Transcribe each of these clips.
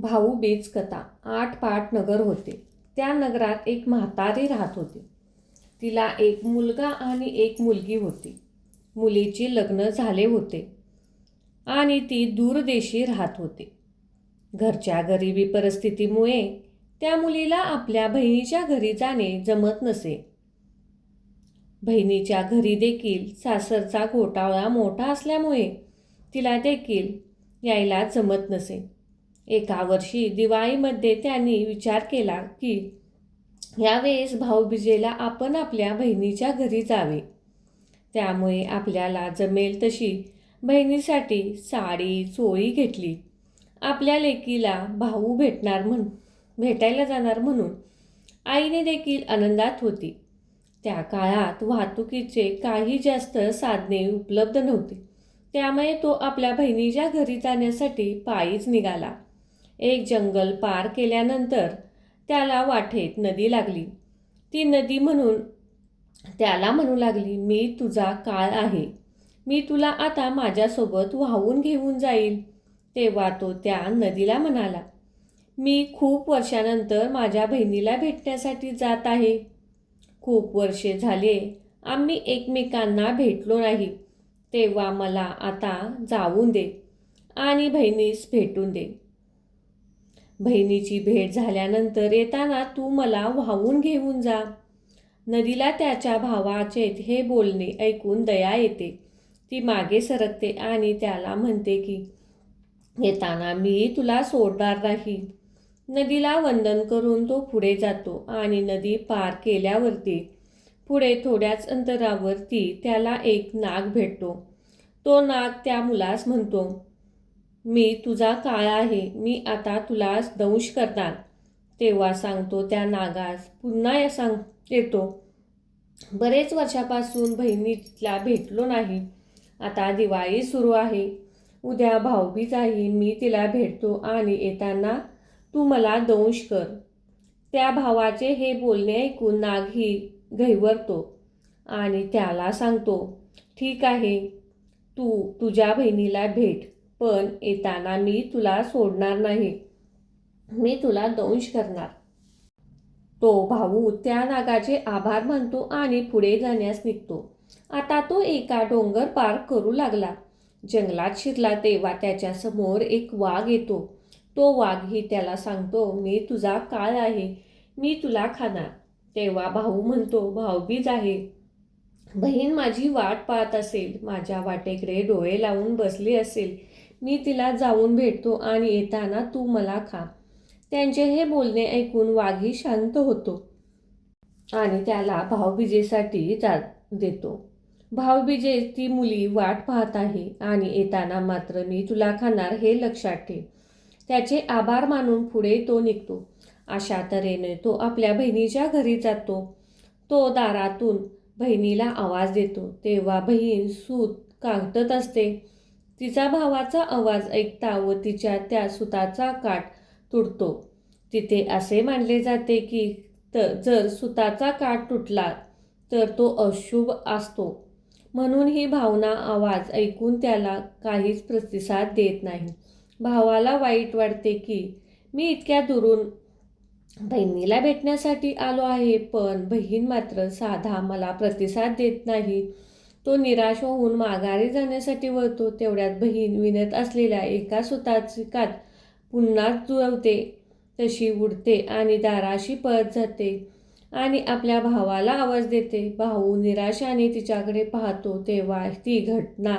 भाऊ बेचकथा आठ पाट नगर होते. त्या नगरात एक म्हातारी राहत होती. तिला एक मुलगा आणि एक मुलगी होती. मुलीचे लग्न झाले होते आणि ती दूरदेशी राहत होती. घरच्या गरिबी परिस्थितीमुळे त्या मुलीला आपल्या बहिणीच्या घरी जाणे जमत नसे. बहिणीच्या घरी देखील सासरचा घोटाळा मोठा असल्यामुळे तिला देखील यायला जमत नसे. एका वर्षी दिवाळीमध्ये त्यांनी विचार केला की यावेळेस भाऊबीजेला आपण आपल्या बहिणीच्या घरी जावे. त्यामुळे आपल्याला जमेल तशी बहिणीसाठी साडी चोळी घेतली. आपल्या लेकीला भाऊ भेटणार म्हणून भेटायला जाणार म्हणून आईने देखील आनंदात होती. त्या काळात वाहतुकीचे काही जास्त साधने उपलब्ध नव्हते. त्यामुळे तो आपल्या बहिणीच्या घरी जाण्यासाठी पायीच निघाला. एक जंगल पार केल्यानंतर त्याला वाटेत नदी लागली. ती नदी म्हणून त्याला म्हणू लागली मी तुझा काळ आहे. मी तुला आता माझ्यासोबत वाहून घेऊन जाईल. तेव्हा तो त्या नदीला म्हणाला मी खूप वर्षानंतर माझ्या बहिणीला भेटण्यासाठी जात आहे. खूप वर्षे झाले आम्ही एकमेकांना भेटलो नाही. तेव्हा मला आता जाऊन दे आणि बहिणीस भेटून दे. बहिणीची भेट झाल्यानंतर येताना तू मला वाहून घेऊन जा. नदीला त्याच्या भावाचे हे बोलणे ऐकून दया येते. ती मागे सरकते आणि त्याला म्हणते की येताना मी तुला सोडणार नाही. नदीला वंदन करून तो पुढे जातो आणि नदी पार केल्यावरती पुढे थोड्याच अंतरावरती त्याला एक नाग भेटतो. तो नाग त्या मुलास म्हणतो मी तुझा काळ आहे मी आता तुला दंश करणार. तेव्हा सांगतो त्या नागास पुन्हा या सांग येतो. बरेच वर्षापासून बहिणीला भेटलो नाही. आता दिवाळी सुरू आहे. उद्या भाऊबीज आहे मी तिला भेटतो आणि येताना तू मला दंश कर. त्या भावाचे हे बोलणे ऐकून नागही घैवरतो आणि त्याला सांगतो ठीक आहे तू तुझ्या बहिणीला भेट. पण येताना मी तुला सोडणार नाही. मी तुला दंश करणार. तो भाऊ त्या नागाचे आभार मानतो आणि पुढे जाण्यास निघतो. आता तो एका डोंगर पार करू लागला. जंगलात शिरला तेव्हा त्याच्यासमोर एक वाघ येतो. तो वाघही त्याला सांगतो मी तुझा काळ आहे. मी तुला खाणार. तेव्हा भाऊ म्हणतो भाऊबीज आहे. बहीण माझी वाट पाहत असेल. माझ्या वाटेकडे डोळे लावून बसली असेल. मी तिला जाऊन भेटतो आणि येताना तू मला खा. त्यांचे हे बोलणे ऐकून वाघी शांत होतो आणि त्याला भाऊबीजेसाठी जा देतो. भाऊबीजे ती मुली वाट पाहत आहे आणि येताना मात्र मी तुला खाणार हे लक्षात ठेव. त्याचे आभार मानून पुढे तो निघतो. अशा तऱ्हेने तो आपल्या बहिणीच्या घरी जातो. तो दारातून बहिणीला आवाज देतो. तेव्हा बहीण सूत कागदत असते. तिचा भावाचा आवाज ऐकता व तिच्या त्या सुताचा काठ तुटतो. तिथे असे मानले जाते की त जर सुताचा काठ तुटला तर तो अशुभ असतो. म्हणून ही भावना आवाज ऐकून त्याला काहीच प्रतिसाद देत नाही. भावाला वाईट वाटते की मी इतक्या दुरून बहिणीला भेटण्यासाठी आलो आहे पण बहीण मात्र साधा मला प्रतिसाद देत नाही. तो निराश होऊन माघारी जाण्यासाठी वळतो. तेवढ्यात बहीण विनत असलेल्या एका सुताची कात पुन्हा जुळवते. तशी उडते आणि दाराशी पळत जाते आणि आपल्या भावाला आवाज देते. भाऊ निराशाने तिच्याकडे पाहतो तेव्हा ती घटना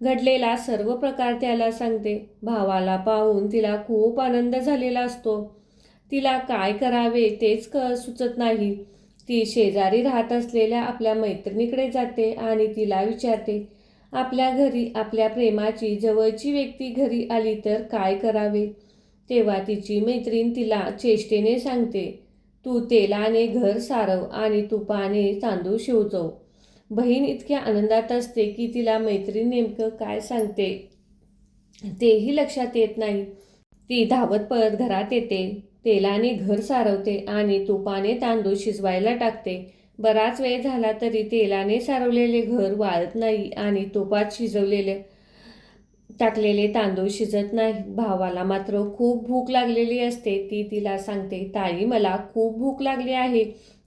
घडलेला सर्व प्रकार त्याला सांगते. भावाला पाहून तिला खूप आनंद झालेला असतो. तिला काय करावे तेच क सुचत नाही. ती शेजारी राहत असलेल्या आपल्या मैत्रिणीकडे जाते आणि तिला विचारते आपल्या घरी आपल्या प्रेमाची जवळची व्यक्ती घरी आली तर काय करावे? तेव्हा तिची मैत्रीण तिला चेष्टेने सांगते तू तेलाने घर सारव आणि तुपाने तांदूळ शिवचव. बहीण इतक्या आनंदात असते की तिला मैत्रीण नेमकं काय सांगते? तेही लक्षात येत नाही. ती धावत पळत घरात येते. तेलाने घर सारवते आणि तुपाने तांदूळ शिजवायला टाकते. बराच वेळ झाला तरी तेलाने सारवलेले घर वाळत नाही आणि तुपात शिजवलेले टाकलेले तांदूळ शिजत नाहीत भावाला मात्र खूप भूक लागलेली असते. ती तिला सांगते ताई मला खूप भूक लागली आहे.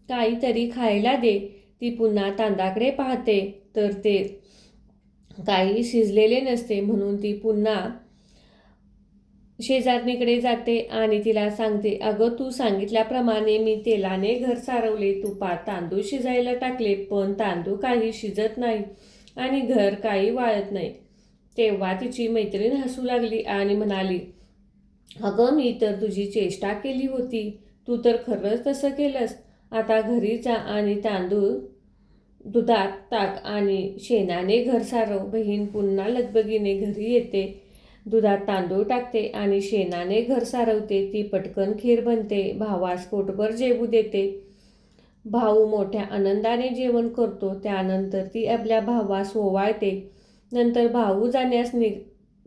काहीतरी खायला दे. ती पुन्हा तांदाकडे पाहते. तर ते काही शिजलेले नसते म्हणून ती पुन्हा शेजारणीकडे जाते आणि तिला सांगते अगं तू सांगितल्याप्रमाणे मी तेलाने घर सारवले. तुपात तांदूळ शिजायला टाकले पण तांदूळ काही शिजत नाही आणि घर काही वाळत नाही. तेव्हा तिची मैत्रीण हसू लागली आणि म्हणाली अगं मी तर तुझी चेष्टा केली होती. तू तर खरंच तसं केलंस. आता घरी जा आणि तांदूळ दुधात ताक आणि शेणाने घर सारव. बहीण पुन्हा लगबगीने घरी येते. दुधात तांदूळ टाकते आणि शेणाने घर सारवते. ती पटकन खीर बनते भावास पोटभर जेवू देते. भाऊ मोठ्या आनंदाने जेवण करतो त्यानंतर ती आपल्या भावास ओवाळते. नंतर भाऊ जाण्यास निघ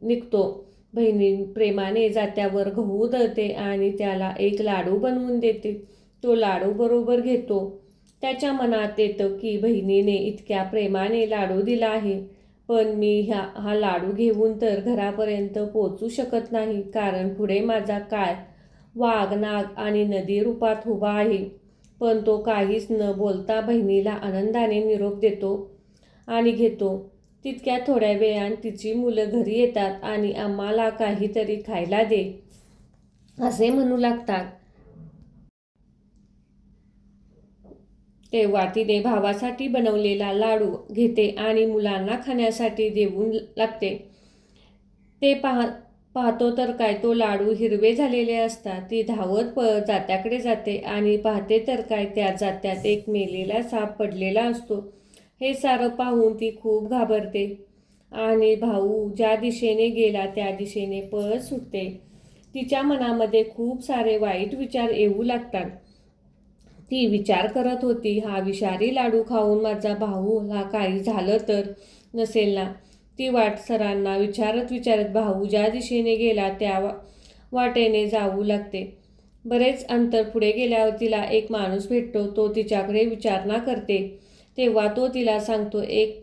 निघतो. बहिणी प्रेमाने जात्यावर गहू दळते आणि त्याला एक लाडू बनवून देते. तो लाडू बरोबर घेतो. त्याच्या मनात येतं की बहिणीने इतक्या प्रेमाने लाडू दिला आहे. पण मी ह्या हा लाडू घेऊन तर घरापर्यंत पोचू शकत नाही. कारण पुढे माझा काय वाघ नाग आणि नदी रूपात उभा आहे. पण तो काहीच न बोलता बहिणीला आनंदाने निरोप देतो आणि घेतो. तितक्या थोड्या वेळान तिची मुलं घरी येतात आणि आम्हाला काहीतरी खायला दे असे म्हणू लागतात. तेव्हा तिने भावासाठी बनवलेला लाडू घेते आणि मुलांना खाण्यासाठी देऊन लागते. ते पाह पाहतो तर काय तो लाडू हिरवे झालेले असतात. ती धावत प जात्याकडे जाते आणि पाहते तर काय त्या जात्यात एक मेलेला साप पडलेला असतो. हे सारं पाहून ती खूप घाबरते आणि भाऊ ज्या दिशेने गेला त्या दिशेने पळत सुटते. तिच्या मनामध्ये खूप सारे वाईट विचार येऊ लागतात. ती विचार करत होती हा विषारी लाडू खाऊन माझा भाऊला काही झालं तर नसेल ना? ती वाट सरांना विचारत विचारत भाऊ ज्या दिशेने गेला त्या वा वाटेने जाऊ लागते. बरेच अंतर पुढे गेल्यावर तिला एक माणूस भेटतो तो तिच्याकडे विचारणा करते. तेव्हा तो तिला सांगतो एक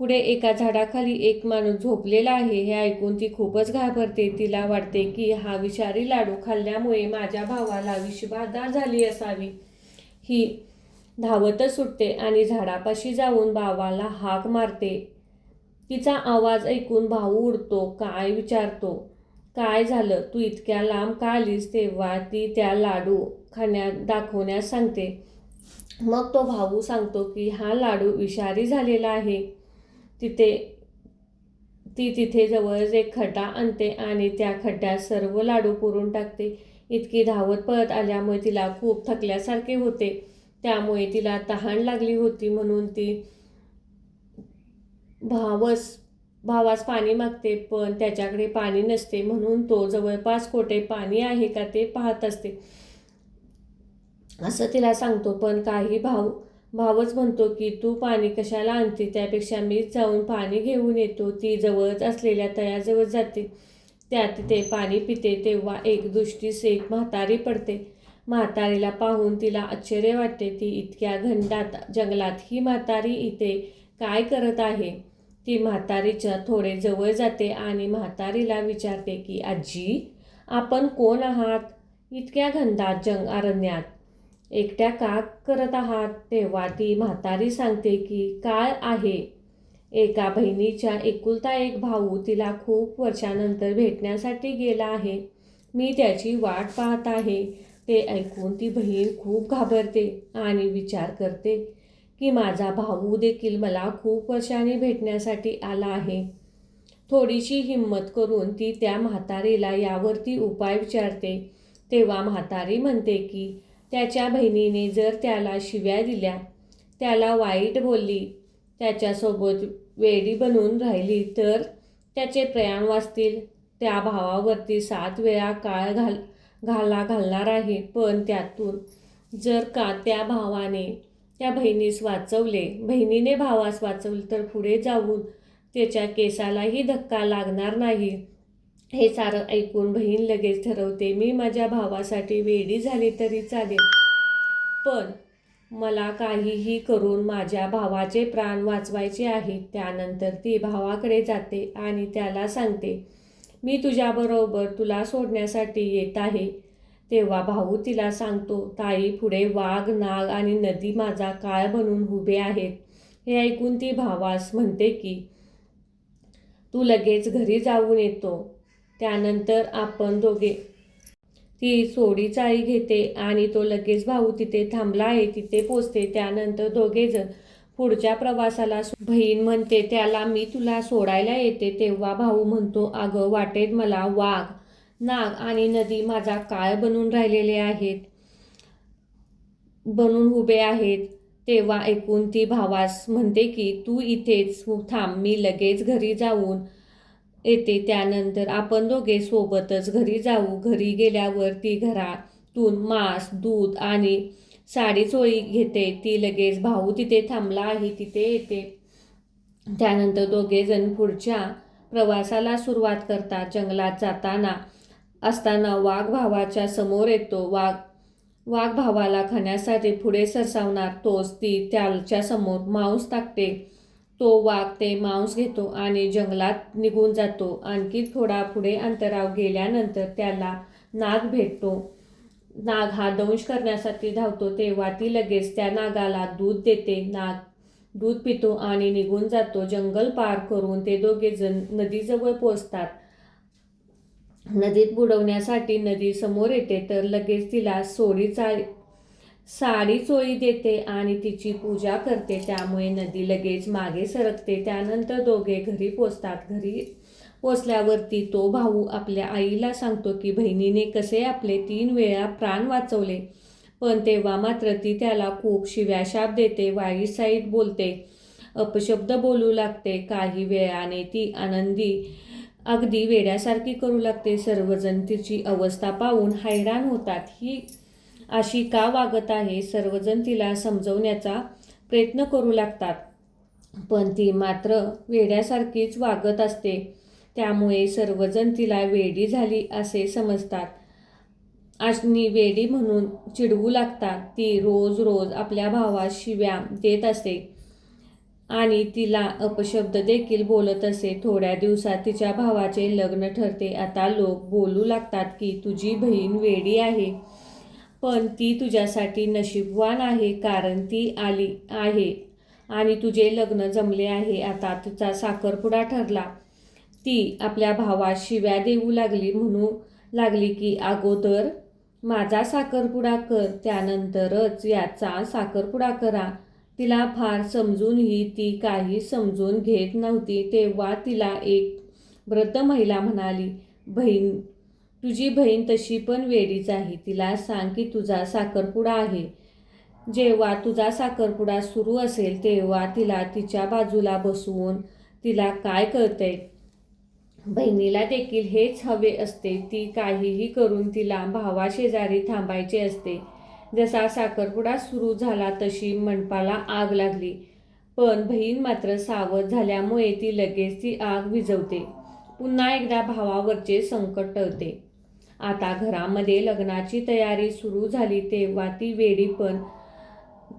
पुढे एका झाडाखाली एक माणूस झोपलेला आहे. हे ऐकून ती खूपच घाबरते. तिला वाटते की हा विषारी लाडू खाल्ल्यामुळे माझ्या भावाला विषबाधा झाली असावी. ही धावतच सुटते आणि झाडापाशी जाऊन भावाला हाक मारते. तिचा आवाज ऐकून भाऊ उडतो काय विचारतो? काय झालं? तू इतक्या लांब का आलीस? तेव्हा ती त्या लाडू खाण्या दाखवण्यास सांगते. मग तो भाऊ सांगतो की हा लाडू विषारी झालेला आहे. तिथे ती तिथे जवळच एक खड्डा आणते आणि त्या खड्ड्यात सर्व लाडू पुरून टाकते. इतकी धावत पळत आल्यामुळे तिला खूप थकल्यासारखे होते. त्यामुळे तिला तहान लागली होती म्हणून ती भावस भावास पाणी मागते पण त्याच्याकडे पाणी नसते म्हणून तो जवळपास कोठे पाणी आहे का ते पाहत असते. असं तिला सांगतो पण काही भाव भावच म्हणतो की तू पाणी कशाला आणते? त्यापेक्षा मीच जाऊन पाणी घेऊन येतो. ती जवळच असलेल्या तळ्याजवळ जाते. त्यात ते पाणी पिते तेव्हा एक दृष्टीस एक म्हातारी पडते. म्हातारीला पाहून तिला आश्चर्य वाटते. ती इतक्या घंटात जंगलात ही म्हातारी इथे काय करत आहे? ती म्हातारीच्या थोडे जवळ जाते आणि म्हातारीला विचारते की आजी आपण कोण आहात? इतक्या घंटात जंग अरण्यात एकट्या का करत आहात? तेव्हा ती म्हातारी सांगते की काय आहे? एका बहिणीच्या एकुलता एक भाऊ तिला खूप वर्षानंतर भेटण्यासाठी गेला आहे. मी त्याची वाट पाहत आहे. ते ऐकून ती बहीण खूप घाबरते आणि विचार करते की माझा भाऊ देखील मला खूप वर्षाने भेटण्यासाठी आला आहे. थोडीशी हिंमत करून ती त्या म्हातारीला यावरती उपाय विचारते. तेव्हा म्हातारी म्हणते की त्याच्या बहिणीने जर त्याला शिव्या दिल्या त्याला वाईट बोलली त्याच्यासोबत वेडी बनून राहिली तर त्याचे प्रयाण वाचतील. त्या भावावरती सात वेळा काळ घाल घाला घालणार आहे. पण त्यातून जर का त्या भावाने त्या बहिणीस वाचवले बहिणीने भावास वाचवले तर पुढे जाऊन त्याच्या केसालाही धक्का लागणार नाही. हे सारं ऐकून बहीण लगेच ठरवते मी माझ्या भावासाठी वेडी झाली तरी चालेल. पण मला काहीही करून माझ्या भावाचे प्राण वाचवायचे आहेत त्यानंतर ती भावाकडे जाते आणि त्याला सांगते मी तुझ्याबरोबर तुला सोडण्यासाठी येत आहे. तेव्हा भाऊ तिला सांगतो ताई पुढे वाघ नाग आणि नदी माझा काळ बनून उभे आहेत. हे ऐकून ती भावास म्हणते की तू लगेच घरी जाऊन येतो. त्यानंतर आपण दोघे ती सोडी चाळी घेते आणि तो लगेच भाऊ तिथे थांबला आहे तिथे पोचते. त्यानंतर दोघेजण पुढच्या प्रवासाला बहीण म्हणते त्याला मी तुला सोडायला येते. तेव्हा भाऊ म्हणतो अगं वाटेत मला वाघ नाग आणि नदी माझा काळ बनून राहिलेले आहेत बनून उभे आहेत. तेव्हा ऐकून ती भावास म्हणते की तू इथेच थांब मी लगेच घरी जाऊन येते त्यानंतर आपण दोघे सोबतच घरी जाऊ. घरी गेल्यावर ती घरातून मांस दूध आणि साडी चोळी घेते. ती लगेच भाऊ तिथे थांबला आहे तिथे येते. त्यानंतर दोघेजण पुढच्या प्रवासाला सुरुवात करतात. जंगलात जाताना असताना वाघ भावाच्या समोर येतो. वाघ वाघ भावाला खाण्यासाठी पुढे सरसावणार. तोच ती त्याच्यासमोर मांस टाकते. तो वाघ ते मांस घेतो आणि जंगलात निघून जातो. आणखी थोडा पुढे अंतराव गेल्यानंतर त्याला नाग भेटतो. नाग हा दंश करण्यासाठी धावतो तेव्हा ती लगेच त्या नागाला दूध देते. नाग दूध पितो आणि निघून जातो. जंगल पार करून ते दोघे जण नदीजवळ पोचतात नदीत बुडवण्यासाठी नदी समोर येते तर लगेच तिला सोडी चाल साडी चोळी देते आणि तिची पूजा करते त्यामुळे नदी लगेच मागे सरकते. त्यानंतर दोघे घरी पोचतात. घरी पोचल्यावरती तो भाऊ आपल्या आईला सांगतो की बहिणीने कसे आपले तीन वेळा प्राण वाचवले पण तेव्हा मात्र ती त्याला खूप शिव्याशाप देते वाईट साईड बोलते अपशब्द बोलू लागते काही वेळाने ती आनंदी अगदी वेड्यासारखी करू लागते. सर्वजण तिची अवस्था पाहून हैराण होतात. ही अशी का वागत आहे सर्वजण तिला समजवण्याचा प्रयत्न करू लागतात. पण ती मात्र वेड्यासारखीच वागत असते. त्यामुळे सर्वजण तिला वेडी झाली असे समजतात. आशनी वेडी म्हणून चिडवू लागतात. ती रोज रोज आपल्या भावास शिव्या देत असे आणि तिला अपशब्द देखील बोलत असे. थोड्या दिवसात तिच्या भावाचे लग्न ठरते. आता लोक बोलू लागतात की तुझी बहीण वेडी आहे. पण ती तुझ्यासाठी नशीबवान आहे कारण ती आली आहे आणि तुझे लग्न जमले आहे. आता तुझा साखरपुडा ठरला. ती आपल्या भावास शिव्या देऊ लागली म्हणू लागली की अगोदर माझा साखरपुडा कर त्यानंतरच याचा साखरपुडा करा तिला फार समजूनही ती काही समजून घेत नव्हती तेव्हा तिला एक वृद्ध महिला म्हणाली बहीण तुझी बहीण तशी पण वेडीच आहे. तिला सांग की तुझा साखरपुडा आहे. जेव्हा तुझा साखरपुडा सुरू असेल तेव्हा तिला तिच्या बाजूला बसवून तिला काय कळतंय? बहिणीला देखील हेच हवे असते. ती काहीही करून तिला भावाशेजारी थांबायचे असते. जसा साखरपुडा सुरू झाला तशी मंडपाला आग लागली. पण बहीण मात्र सावध झाल्यामुळे ती लगेच ती आग विझवते. पुन्हा एकदा भावावरचे संकट टळते. आता घरामध्ये लग्नाची तयारी सुरू झाली तेव्हा ती वेडी पण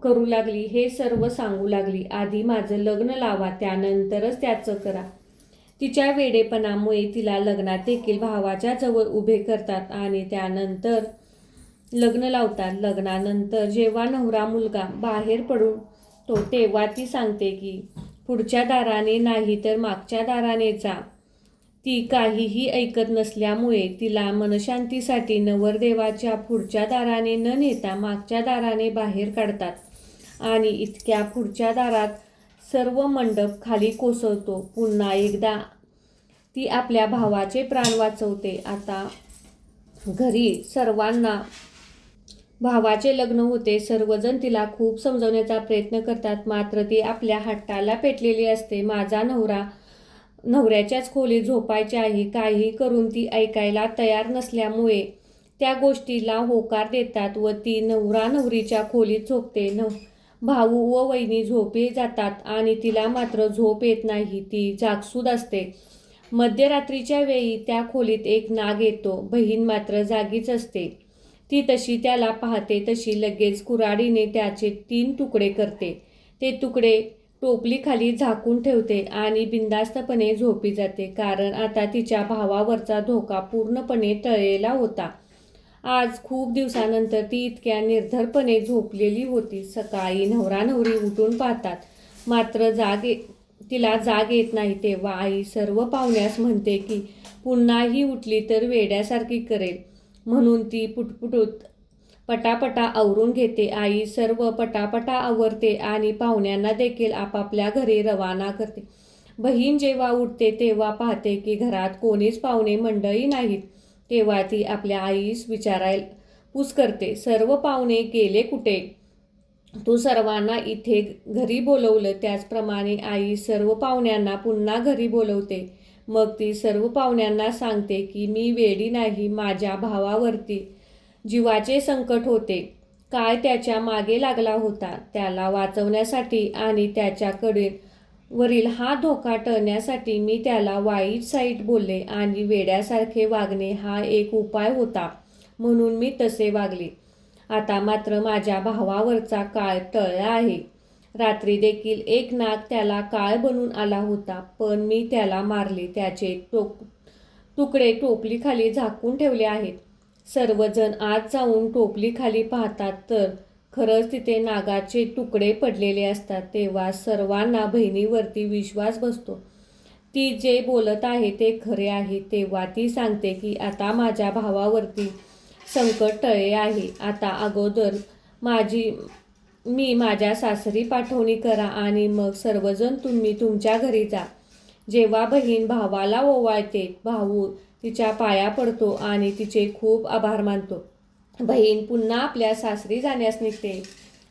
करू लागली हे सर्व सांगू लागली. आधी माझं लग्न लावा त्यानंतरच त्याचं करा. तिच्या वेडेपणामुळे तिला लग्नात देखील भावाच्या जवळ उभे करतात आणि त्यानंतर लग्न लावतात. लग्नानंतर जेव्हा नवरा मुलगा बाहेर पडून तो तेव्हा ती सांगते की पुढच्या दाराने नाही तर मागच्या दाराने जा. ती काहीही ऐकत नसल्यामुळे तिला मनशांतीसाठी नवरदेवाच्या पुढच्या दाराने न नेता मागच्या दाराने बाहेर काढतात आणि इतक्या पुढच्या दारात सर्व मंडप खाली कोसळतो. पुन्हा एकदा ती आपल्या भावाचे प्राण वाचवते. आता घरी सर्वांना भावाचे लग्न होते. सर्वजण तिला खूप समजवण्याचा प्रयत्न करतात. मात्र ती आपल्या हट्टाला पेटलेली असते. माझा नवरा नवऱ्याच्याच खोलीत झोपायचे आहे काही करून ती ऐकायला तयार नसल्यामुळे त्या गोष्टीला होकार देतात व ती नवरा नवरीच्या खोलीत झोपते. न भाऊ व वहिनी झोपे जातात आणि तिला मात्र झोप येत नाही ती जागसूद असते. मध्यरात्रीच्या वेळी त्या खोलीत एक नाग येतो बहीण मात्र जागीच असते. ती तशी त्याला पाहते तशी लगेच कुऱ्हाडीने त्याचे तीन तुकडे करते. ते तुकडे टोपलीखाली झाकून ठेवते आणि बिंदास्तपणे झोपी जाते कारण आता तिच्या भावावरचा धोका पूर्णपणे टळलेला होता. आज खूप दिवसानंतर ती इतक्या निर्धरपणे झोपलेली होती. सकाळी नवरा नवरी उठून पाहतात मात्र जाग ये- तिला जाग येत नाही. तेव्हा आई सर्व पाहुण्यास म्हणते की पुन्हाही उठली तर वेड्यासारखी करेल. म्हणून ती पुटपुटूत पटापटा आवरून घेते आई सर्व पटापटा आवरते आणि पाहुण्यांना देखील आपापल्या घरी रवाना करते. बहीण जेव्हा उठते तेव्हा पाहते की घरात कोणीच पाहुणे मंडळी नाहीत. तेव्हा ती आपल्या आईस विचारायला पूस करते सर्व पाहुणे गेले कुठे? तू सर्वांना इथे घरी बोलवलं. त्याचप्रमाणे आई सर्व पाहुण्यांना पुन्हा घरी बोलवते. मग ती सर्व पाहुण्यांना सांगते की मी वेडी नाही माझ्या भावावरती जीवाचे संकट होते. काय त्याच्यामागे लागला होता त्याला वाचवण्यासाठी आणि त्याच्याकडे वरील हा धोका टळण्यासाठी मी त्याला वाईट साईट बोलले आणि वेड्यासारखे वागणे हा एक उपाय होता म्हणून मी तसे वागले. आता मात्र माझ्या भावावरचा काळ टळला आहे. रात्री देखील एक नाग त्याला काळ बनून आला होता पण मी त्याला मारले त्याचे टोक तुकडे टोपलीखाली झाकून ठेवले आहेत. सर्वजण आत जाऊन टोपलीखाली पाहतात तर खरंच तिथे नागाचे तुकडे पडलेले असतात. तेव्हा सर्वांना बहिणीवरती विश्वास बसतो. ती जे बोलत आहे ते खरे आहे. तेव्हा ती सांगते की आता माझ्या भावावरती संकट टळे आहे. आता अगोदर माझी मी माझ्या सासरी पाठवणी करा आणि मग सर्वजण तुम्ही तुमच्या घरी जा. जेव्हा बहीण भावाला ओवाळते भाऊ तिच्या पाया पडतो आणि तिचे खूप आभार मानतो. बहीण पुन्हा आपल्या सासरी जाण्यास निघते.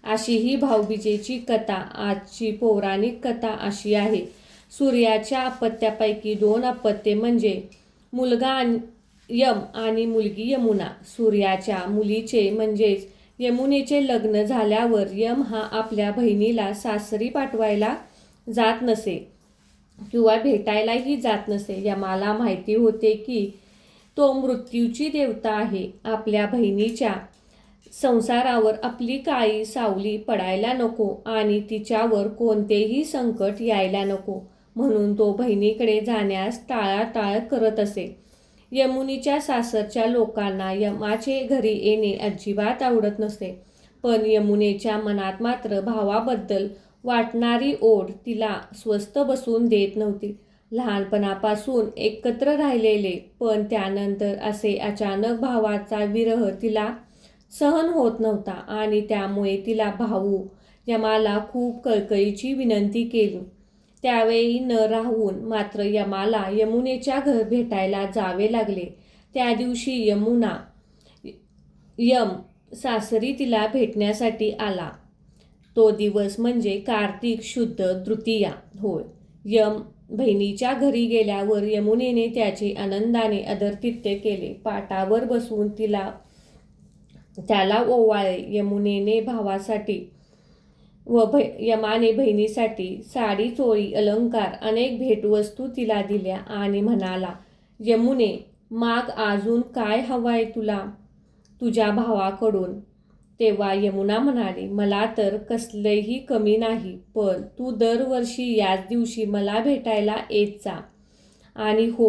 अशी ही भाऊबीजेची कथा आजची पौराणिक कथा अशी आहे. सूर्याच्या अपत्यापैकी दोन अपत्ये म्हणजे मुलगा आणि- यम आणि मुलगी यमुना. सूर्याच्या मुलीचे म्हणजेच यमुनेचे लग्न झाल्यावर यम हा आपल्या बहिणीला सासरी पाठवायला जात नसे. किंवा भेटायलाही जात नसे. यमाला माहिती होते की तो मृत्यूची देवता आहे. आपल्या बहिणीच्या संसारावर आपली काळी सावली पडायला नको आणि तिच्यावर कोणतेही संकट यायला नको. म्हणून तो बहिणीकडे जाण्यास टाळाटाळ करत असे. यमुनीच्या सासरच्या लोकांना यमाचे घरी येणे अजिबात आवडत नसे. पण यमुनेच्या मनात मात्र भावाबद्दल वाटणारी ओढ तिला स्वस्त बसून देत नव्हती. लहानपणापासून एकत्र राहिलेले पण त्यानंतर असे अचानक भावाचा विरह तिला सहन होत नव्हता आणि त्यामुळे तिला भाऊ यमाला खूप कळकळीची विनंती केली. त्यावेळी न राहून मात्र यमाला यमुनेच्या घर भेटायला जावे लागले. त्या दिवशी यमुना यम सासरी तिला भेटण्यासाठी आला. तो दिवस म्हणजे कार्तिक शुद्ध तृतीया. होय. यम बहिणीच्या घरी गेल्यावर यमुनेने त्याचे आनंदाने अदरतित्य केले. पाटावर बसवून तिला त्याला ओवाळे यमुनेने भावासाठी व भ यमाने बहिणीसाठी साडी चोळी अलंकार अनेक भेटवस्तू तिला दिल्या आणि म्हणाला यमुने माग अजून काय हवं आहे तुला? तुझ्या भावाकडून तेव्हा यमुना म्हणाली मला तर कसलेही कमी नाही पण तू दरवर्षी याच दिवशी मला भेटायला येत जा. आणि हो